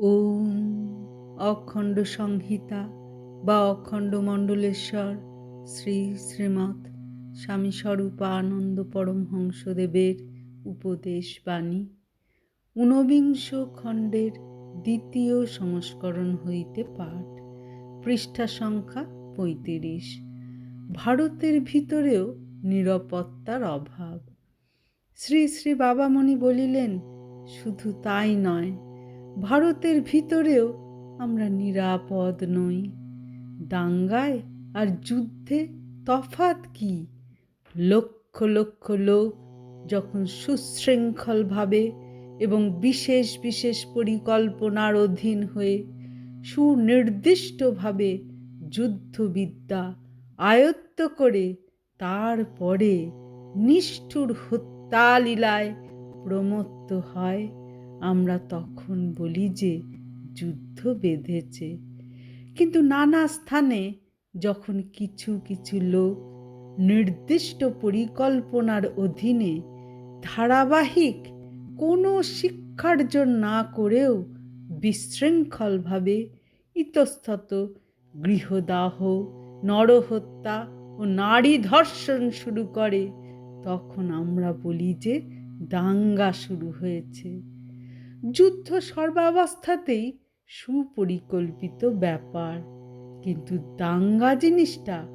ওম অখণ্ড সংহিতা বা অখণ্ড মণ্ডলেশ্বর শ্রী শ্রীমৎ স্বামী স্বরূপানন্দ পরমহংসদেবের উপদেশ বাণী ঊনবিংশ খণ্ডের দ্বিতীয় সংস্করণ হইতে পাঠ, পৃষ্ঠা সংখ্যা পঁয়ত্রিশ। ভারতের ভিতরেও নিরাপত্তার অভাব। শ্রী শ্রী বাবামণি বলিলেন, শুধু তাই নয় ভারতের ভিতরেও আমরা নিরাপদ নই। দাঙ্গায় আর যুদ্ধে তফাত কি? লক্ষ লক্ষ লোক যখন সুশৃঙ্খলভাবে এবং বিশেষ বিশেষ পরিকল্পনার অধীন হয়ে সুনির্দিষ্টভাবে যুদ্ধবিদ্যা আয়ত্ত করে তারপরে নিষ্ঠুর হত্যালীলায় প্রমত্ত হয়। আমরা তখন বলি যে যুদ্ধ বেঁধেছে। কিন্তু নানা স্থানে যখন কিছু কিছু লোক নির্দিষ্ট পরিকল্পনার অধীনে ধারাবাহিক কোনো শিক্ষার্জন না করেও বিশৃঙ্খলভাবে ইতস্তত গৃহদাহ, নরহত্যা ও নারী ধর্ষণ শুরু করে, তখন আমরা বলি যে দাঙ্গা শুরু হয়েছে। যুদ্ধ সর্বাবস্থাতেই সুপরিকল্পিত ব্যাপার। কিন্তু দাঙ্গা জিনিসটা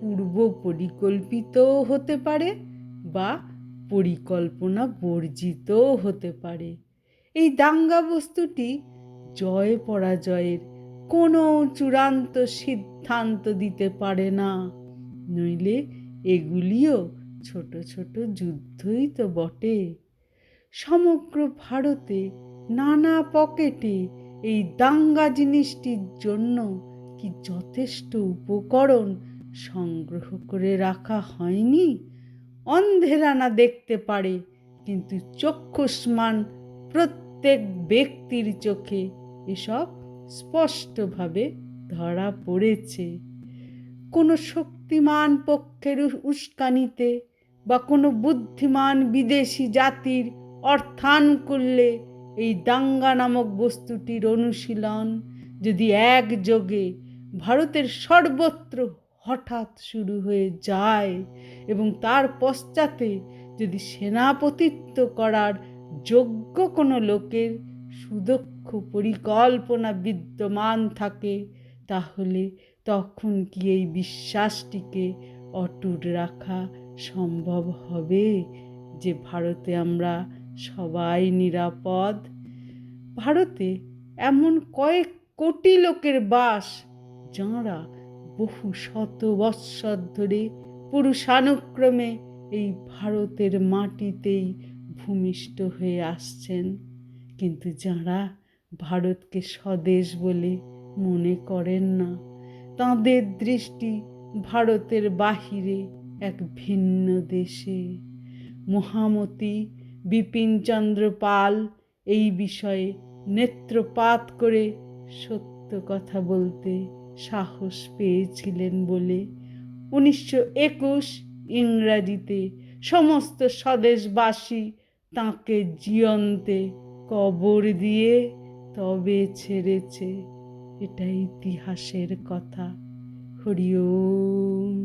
পূর্ব পরিকল্পিতও হতে পারে বা পরিকল্পনা বর্জিতও হতে পারে। এই দাঙ্গা বস্তুটি জয় পরাজয়ের কোনো চূড়ান্ত সিদ্ধান্ত দিতে পারে না। নইলে এগুলিও ছোট ছোট যুদ্ধই তো বটে। সমগ্র ভারতে নানা পকেটে এই দাঙ্গা জিনিসটির জন্য কি যথেষ্ট উপকরণ সংগ্রহ করে রাখা হয়নি? অন্ধেরা না দেখতে পারে, কিন্তু চক্ষুষ্মান প্রত্যেক ব্যক্তির চোখে এসব স্পষ্টভাবে ধরা পড়েছে। কোনো শক্তিমান পক্ষের উস্কানিতে বা কোনো বুদ্ধিমান বিদেশি জাতির অর্থানুকূল্যে এই দাঙ্গা নামক বস্তুটির অনুশীলন যদি একযোগে ভারতের সর্বত্র হঠাৎ শুরু হয়ে যায় এবং তার পশ্চাতে যদি সেনাপতিত্ব করার যোগ্য কোনো লোকের সুদক্ষ পরিকল্পনা বিদ্যমান থাকে, তাহলে তখন কি এই বিশ্বাসটিকে অটুট রাখা সম্ভব হবে যে ভারতে আমরা সবাই নিরাপদ। ভারতে এমন কয়েক কোটি লোকের বাস, যাঁরা বহু শত বৎসর ধরে পুরুষানুক্রমে এই ভারতের মাটিতেই ভূমিষ্ঠ হয়ে আসছেন। কিন্তু যাঁরা ভারতকে স্বদেশ বলে মনে করেন না, তাঁদের দৃষ্টি ভারতের বাহিরে এক ভিন্ন দেশে। মহামতি বিপিনচন্দ্র পাল এই বিষয়ে নেত্রপাত করে সত্য কথা বলতে সাহস পেয়েছিলেন বলে উনিশশো একুশ ইংরাজিতে সমস্ত স্বদেশবাসী তাঁকে জিয়ন্তে কবর দিয়ে তবে ছেড়েছে। এটা ইতিহাসের কথা। হরি ওম।